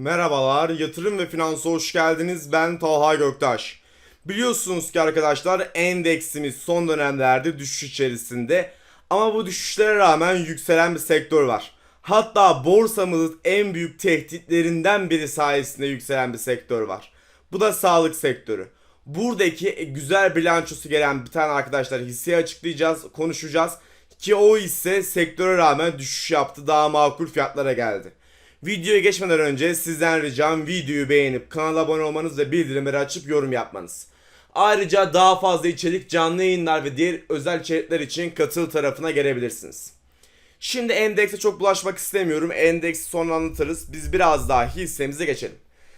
Merhabalar, yatırım ve finansa hoş geldiniz. Ben Talha Göktaş. Biliyorsunuz ki arkadaşlar endeksimiz son dönemlerde düşüş içerisinde. Ama bu düşüşlere rağmen yükselen bir sektör var. Hatta borsamızın en büyük tehditlerinden biri sayesinde yükselen bir sektör var. Bu da sağlık sektörü. Buradaki güzel bilançosu gelen bir tane arkadaşlar hisseyi açıklayacağız, konuşacağız. Ki o hisse sektöre rağmen düşüş yaptı, daha makul fiyatlara geldi. Videoya geçmeden önce sizden ricam videoyu beğenip kanala abone olmanız ve bildirimleri açıp yorum yapmanız. Ayrıca daha fazla içerik, canlı yayınlar ve diğer özel içerikler için katıl tarafına gelebilirsiniz. Şimdi endekse çok bulaşmak istemiyorum. Endeksi sonra anlatırız. Biz biraz daha hissemize geçelim.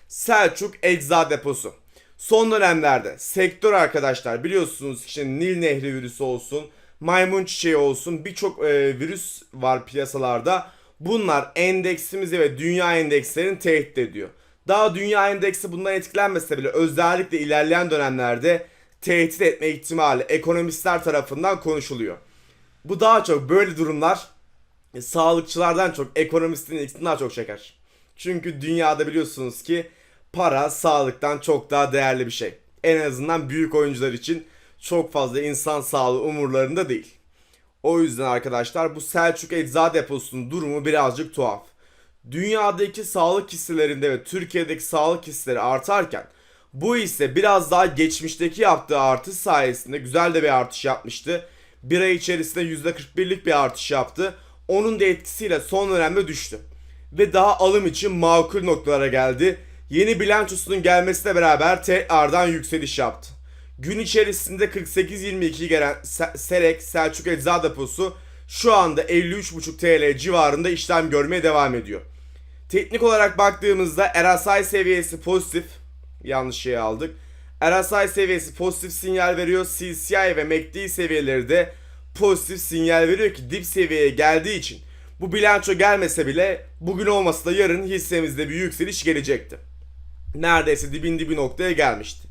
Selçuk Ecza Deposu. Son dönemlerde sektör arkadaşlar biliyorsunuz işte Nil Nehri virüsü olsun, maymun çiçeği olsun birçok e, virüs var piyasalarda. Bunlar endeksimizi ve dünya endekslerini tehdit ediyor. Daha dünya endeksi bundan etkilenmese bile özellikle ilerleyen dönemlerde tehdit etme ihtimali ekonomistler tarafından konuşuluyor. Bu daha çok böyle durumlar e, sağlıkçılardan çok ekonomistin ilgisini daha çok çeker. Çünkü dünyada biliyorsunuz ki para sağlıktan çok daha değerli bir şey. En azından büyük oyuncular için çok fazla insan sağlığı umurlarında değil. O yüzden arkadaşlar bu Selçuk Ecza Deposu'nun durumu birazcık tuhaf. Dünyadaki sağlık hisselerinde ve Türkiye'deki sağlık hisseleri artarken bu hisse biraz daha geçmişteki yaptığı artış sayesinde güzel de bir artış yapmıştı. Bir ay içerisinde %41'lik bir artış yaptı. Onun da etkisiyle son dönemde düştü. Ve daha alım için makul noktalara geldi. Yeni bilançosunun gelmesiyle beraber tekrardan yükseliş yaptı. Gün içerisinde 48.22'yi gelen Se- Serek Selçuk Ecza Deposu şu anda 53.5 TL civarında işlem görmeye devam ediyor. Teknik olarak baktığımızda RSI seviyesi pozitif. Yanlış şey aldık. RSI seviyesi pozitif sinyal veriyor. CCI ve MACD seviyeleri de pozitif sinyal veriyor ki dip seviyeye geldiği için bu bilanço gelmese bile bugün olmasa da yarın hissemizde bir yükseliş gelecekti. Neredeyse dibin dibi noktaya gelmişti.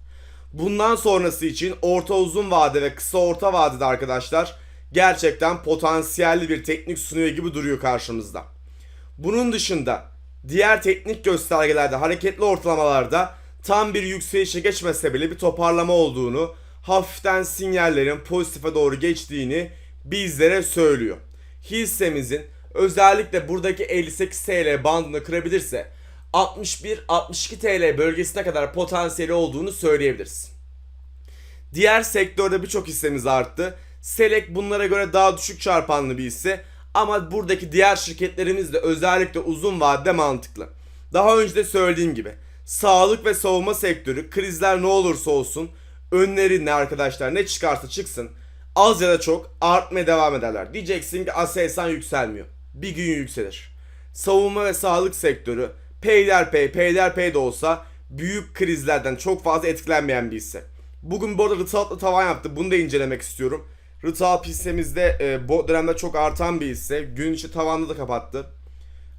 Bundan sonrası için orta uzun vade ve kısa orta vadede arkadaşlar gerçekten potansiyelli bir teknik sunuyor gibi duruyor karşımızda. Bunun dışında diğer teknik göstergelerde hareketli ortalamalarda tam bir yükselişe geçmese bile bir toparlama olduğunu, hafiften sinyallerin pozitife doğru geçtiğini bizlere söylüyor. Hissemizin özellikle buradaki 58 TL bandını kırabilirse 61-62 TL bölgesine kadar potansiyeli olduğunu söyleyebiliriz. Diğer sektörde birçok hissemiz arttı. Selek bunlara göre daha düşük çarpanlı bir hisse ama buradaki diğer şirketlerimiz de özellikle uzun vadede mantıklı. Daha önce de söylediğim gibi sağlık ve savunma sektörü krizler ne olursa olsun önlerinde arkadaşlar ne çıkarsa çıksın az ya da çok artmaya devam ederler. Diyeceksin ki Aselsan yükselmiyor. Bir gün yükselir. Savunma ve sağlık sektörü peyderpey peyderpey de olsa büyük krizlerden çok fazla etkilenmeyen bir hisse. Bugün bu arada Rıtalp'la tavan yaptı. Bunu da incelemek istiyorum. Rıtalp hissemizde e, bu dönemde çok artan bir hisse. Gün içi tavanda da kapattı.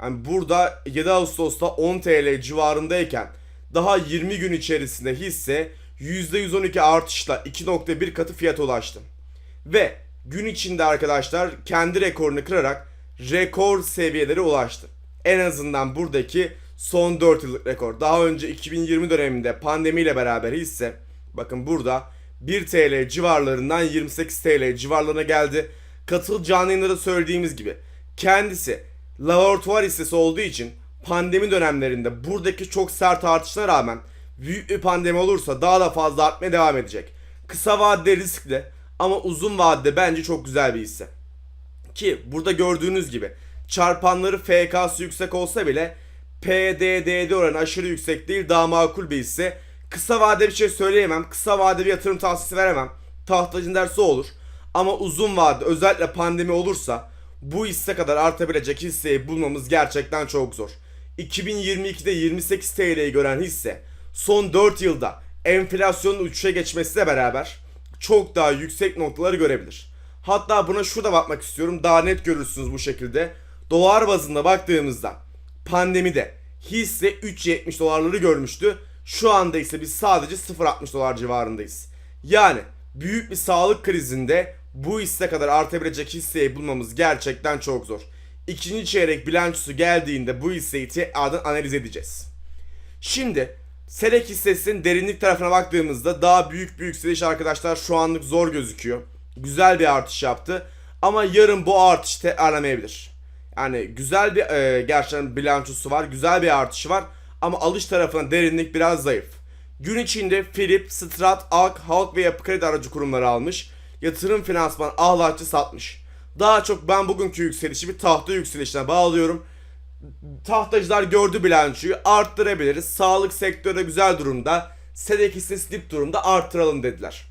Yani burada 7 Ağustos'ta 10 TL civarındayken daha 20 gün içerisinde hisse %112 artışla 2.1 katı fiyata ulaştı. Ve gün içinde arkadaşlar kendi rekorunu kırarak rekor seviyelere ulaştı. En azından buradaki son 4 yıllık rekor. Daha önce 2020 döneminde pandemiyle beraber hisse bakın burada 1 TL civarlarından 28 TL civarlarına geldi. Katıl canlı yayınlarda söylediğimiz gibi kendisi laboratuvar hissesi olduğu için pandemi dönemlerinde buradaki çok sert artışına rağmen büyük bir pandemi olursa daha da fazla artmaya devam edecek. Kısa vadede riskli ama uzun vadede bence çok güzel bir hisse. Ki burada gördüğünüz gibi çarpanları FK'sı yüksek olsa bile PDDD oranı aşırı yüksek değil daha makul bir hisse. Kısa vade bir şey söyleyemem. Kısa vade bir yatırım tavsiyesi veremem. Tahtacın dersi olur. Ama uzun vade özellikle pandemi olursa bu hisse kadar artabilecek hisseyi bulmamız gerçekten çok zor. 2022'de 28 TL'yi gören hisse son 4 yılda enflasyonun uçuşa geçmesiyle beraber çok daha yüksek noktaları görebilir. Hatta buna şurada bakmak istiyorum. Daha net görürsünüz bu şekilde. Dolar bazında baktığımızda pandemide hisse 3.70 dolarları görmüştü. Şu anda ise biz sadece 0.60 dolar civarındayız. Yani büyük bir sağlık krizinde bu hisse kadar artabilecek hisseyi bulmamız gerçekten çok zor. İkinci çeyrek bilançosu geldiğinde bu hisseyi tekrardan analiz edeceğiz. Şimdi Selek hissesinin derinlik tarafına baktığımızda daha büyük bir yükseliş arkadaşlar şu anlık zor gözüküyor. Güzel bir artış yaptı. Ama yarın bu artış tekrarlamayabilir. Yani güzel bir e, gerçekten bilançosu var. Güzel bir artışı var. Ama alış tarafına derinlik biraz zayıf. Gün içinde Philip, Strat, Ak, Halk ve Yapı Kredi aracı kurumları almış. Yatırım finansman ahlatçı satmış. Daha çok ben bugünkü yükselişi bir tahta yükselişine bağlıyorum. Tahtacılar gördü bilançoyu arttırabiliriz. Sağlık sektörü güzel durumda. Sedek hissesi dip durumda arttıralım dediler.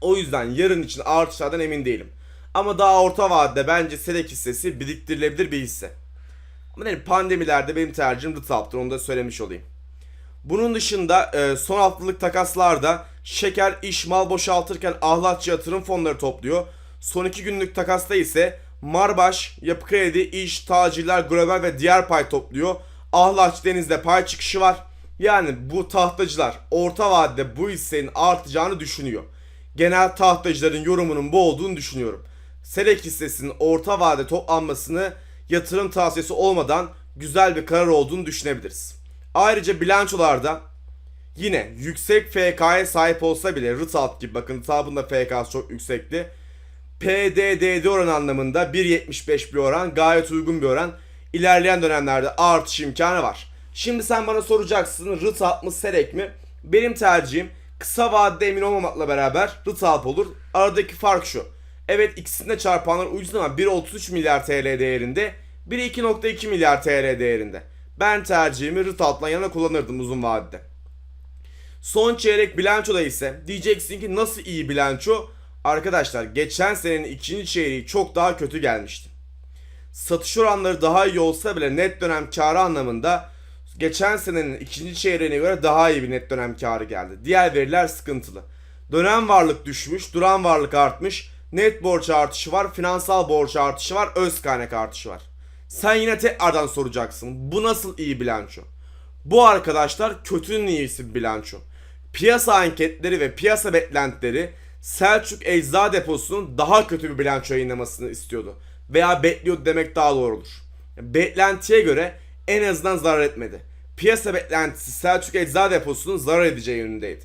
O yüzden yarın için artışlardan emin değilim. Ama daha orta vadede bence Sedek hissesi biriktirilebilir bir hisse. Ama yani pandemilerde benim tercihim Rıtap'tır onu da söylemiş olayım. Bunun dışında e, son haftalık takaslarda şeker iş mal boşaltırken ahlatçı yatırım fonları topluyor. Son iki günlük takasta ise Marbaş, Yapı Kredi, İş, Tacirler, Global ve diğer pay topluyor. Ahlatçı Deniz'de pay çıkışı var. Yani bu tahtacılar orta vadede bu hissenin artacağını düşünüyor. Genel tahtacıların yorumunun bu olduğunu düşünüyorum. Selek hissesinin orta vade toplanmasını yatırım tavsiyesi olmadan güzel bir karar olduğunu düşünebiliriz. Ayrıca bilançolarda yine yüksek FK'ya sahip olsa bile Rıtalt gibi bakın Rıtalt'ın da FK'sı çok yüksekti. PDDD oran anlamında 1.75 bir oran gayet uygun bir oran. İlerleyen dönemlerde artış imkanı var. Şimdi sen bana soracaksın Rıtalp mı Selek mi? Benim tercihim kısa vadede emin olmamakla beraber Rıtalp olur. Aradaki fark şu. Evet ikisinde çarpanlar ucuz ama 1.33 milyar TL değerinde, biri 2.2 milyar TL değerinde. Ben tercihimi Rıtalp'la yana kullanırdım uzun vadede. Son çeyrek bilançoda ise diyeceksin ki nasıl iyi bilanço? Arkadaşlar geçen senenin ikinci çeyreği çok daha kötü gelmişti. Satış oranları daha iyi olsa bile net dönem karı anlamında geçen senenin ikinci çeyreğine göre daha iyi bir net dönem karı geldi. Diğer veriler sıkıntılı. Dönem varlık düşmüş, duran varlık artmış, net borç artışı var, finansal borç artışı var, öz kaynak artışı var. Sen yine tekrardan soracaksın. Bu nasıl iyi bilanço? Bu arkadaşlar kötünün iyisi bilanço. Piyasa anketleri ve piyasa beklentileri Selçuk Ecza Deposu'nun daha kötü bir bilanço yayınlamasını istiyordu. Veya bekliyordu demek daha doğrudur. Beklentiye göre en azından zarar etmedi. Piyasa beklentisi Selçuk Ecza Deposu'nun zarar edeceği yönündeydi.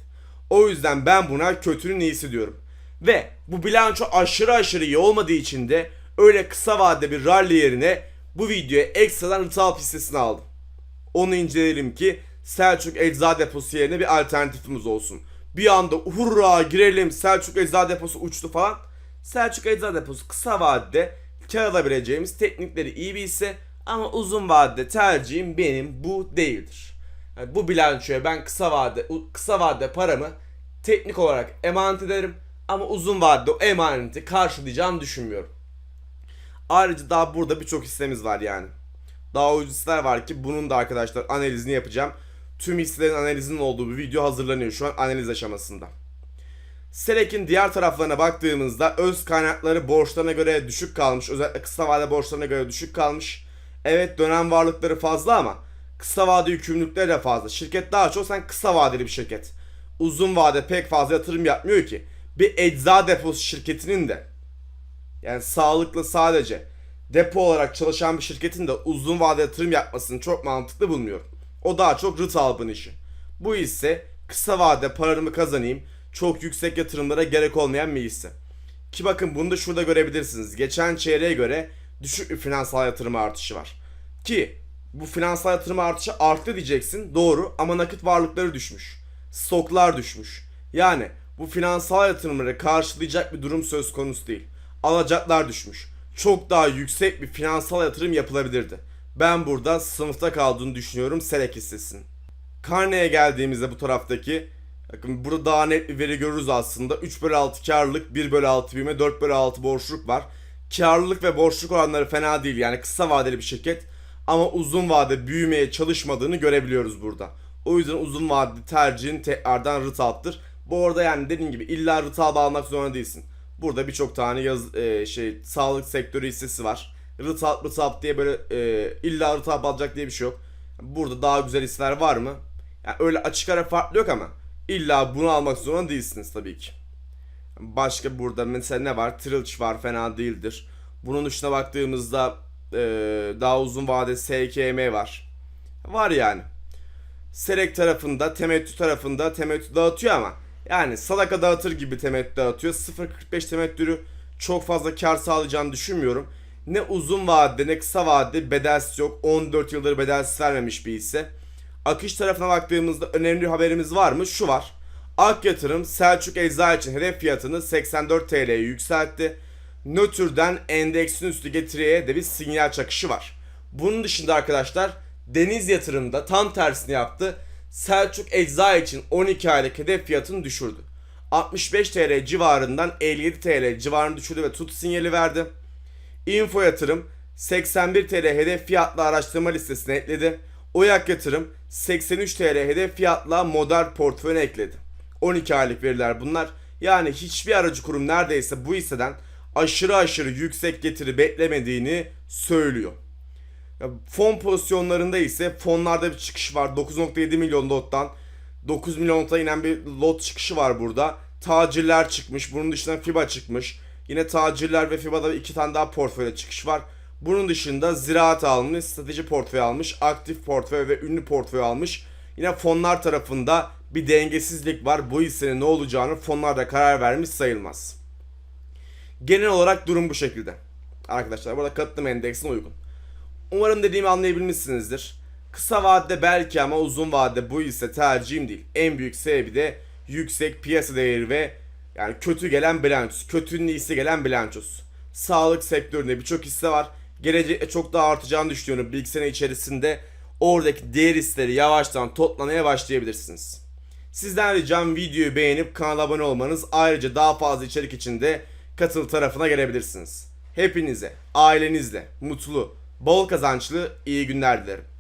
O yüzden ben buna kötünün iyisi diyorum. Ve bu bilanço aşırı aşırı iyi olmadığı için de öyle kısa vadede bir rally yerine bu videoya ekstradan rıtal hissesini aldım. Onu inceleyelim ki Selçuk Ecza Deposu yerine bir alternatifimiz olsun. Bir anda hurra girelim Selçuk Ecza Deposu uçtu falan. Selçuk Ecza Deposu kısa vadede kar alabileceğimiz teknikleri iyi bir hisse ama uzun vadede tercihim benim bu değildir. Yani bu bilançoya ben kısa vade kısa vadede paramı teknik olarak emanet ederim ama uzun vadede o emaneti karşılayacağımı düşünmüyorum. Ayrıca daha burada birçok hissemiz var yani. Daha ucuz hisseler var ki bunun da arkadaşlar analizini yapacağım. Tüm hisselerin analizinin olduğu bir video hazırlanıyor şu an analiz aşamasında. Selek'in diğer taraflarına baktığımızda öz kaynakları borçlarına göre düşük kalmış. Özellikle kısa vade borçlarına göre düşük kalmış. Evet dönem varlıkları fazla ama kısa vade yükümlülükleri de fazla. Şirket daha çok sen kısa vadeli bir şirket. Uzun vade pek fazla yatırım yapmıyor ki. Bir ecza deposu şirketinin de yani sağlıklı sadece depo olarak çalışan bir şirketin de uzun vade yatırım yapmasını çok mantıklı bulmuyorum. O daha çok Rıtalp'ın işi. Bu ise kısa vade paramı kazanayım, çok yüksek yatırımlara gerek olmayan bir hisse. Ki bakın bunu da şurada görebilirsiniz. Geçen çeyreğe göre düşük bir finansal yatırım artışı var. Ki bu finansal yatırım artışı arttı diyeceksin. Doğru ama nakit varlıkları düşmüş. Stoklar düşmüş. Yani bu finansal yatırımları karşılayacak bir durum söz konusu değil. Alacaklar düşmüş. Çok daha yüksek bir finansal yatırım yapılabilirdi. Ben burada sınıfta kaldığını düşünüyorum Selek hissesinin. Karneye geldiğimizde bu taraftaki Bakın burada daha net bir veri görürüz aslında. 3 bölü 6 karlılık, 1 bölü 6 büyüme, 4 bölü 6 borçluk var. Karlılık ve borçluk oranları fena değil yani kısa vadeli bir şirket. Ama uzun vade büyümeye çalışmadığını görebiliyoruz burada. O yüzden uzun vadeli tercihin tekrardan Rıtalp'tır. Bu arada yani dediğim gibi illa Rıtalp almak zorunda değilsin. Burada birçok tane yaz, e, şey sağlık sektörü hissesi var. Rıtalp Rıtalp diye böyle e, illa Rıtalp alacak diye bir şey yok. Burada daha güzel hisseler var mı? Yani öyle açık ara farklı yok ama illa bunu almak zorunda değilsiniz tabii ki. Başka burada mesela ne var? Trilch var fena değildir. Bunun dışına baktığımızda e, daha uzun vade SKM var. Var yani. Serek tarafında, temettü tarafında temettü dağıtıyor ama yani sadaka dağıtır gibi temettü dağıtıyor. 0.45 temettürü çok fazla kar sağlayacağını düşünmüyorum. Ne uzun vadede ne kısa vadede bedelsiz yok. 14 yıldır bedelsiz vermemiş bir hisse. Akış tarafına baktığımızda önemli bir haberimiz var mı? Şu var. Ak Yatırım Selçuk Eczacı için hedef fiyatını 84 TL'ye yükseltti. Nötr'den endeksin üstü getiriye de bir sinyal çakışı var. Bunun dışında arkadaşlar Deniz Yatırım'da tam tersini yaptı. Selçuk Ecza için 12 aylık hedef fiyatını düşürdü. 65 TL civarından 57 TL civarını düşürdü ve tut sinyali verdi. Info Yatırım 81 TL hedef fiyatla araştırma listesine ekledi. Oyak Yatırım 83 TL hedef fiyatla model portföyüne ekledi. 12 aylık veriler bunlar. Yani hiçbir aracı kurum neredeyse bu hisseden aşırı aşırı yüksek getiri beklemediğini söylüyor. Fon pozisyonlarında ise fonlarda bir çıkış var. 9.7 milyon lottan 9 milyon lota inen bir lot çıkışı var burada. Tacirler çıkmış. Bunun dışında FIBA çıkmış. Yine tacirler ve FIBA'da iki tane daha portföyle çıkış var. Bunun dışında ziraat almış, strateji portföy almış, aktif portföy ve ünlü portföy almış. Yine fonlar tarafında bir dengesizlik var. Bu hissenin ne olacağını fonlar da karar vermiş sayılmaz. Genel olarak durum bu şekilde. Arkadaşlar burada katılım endeksine uygun. Umarım dediğimi anlayabilmişsinizdir. Kısa vadede belki ama uzun vadede bu ise tercihim değil. En büyük sebebi de yüksek piyasa değeri ve yani kötü gelen bilançosu. Kötünün iyisi gelen bilançosu. Sağlık sektöründe birçok hisse var. Gelecekte çok daha artacağını düşünüyorum. Bir sene içerisinde oradaki değer hisseleri yavaştan toplamaya başlayabilirsiniz. Sizden ricam videoyu beğenip kanala abone olmanız. Ayrıca daha fazla içerik için de katıl tarafına gelebilirsiniz. Hepinize, ailenizle mutlu, bol kazançlı iyi günler dilerim.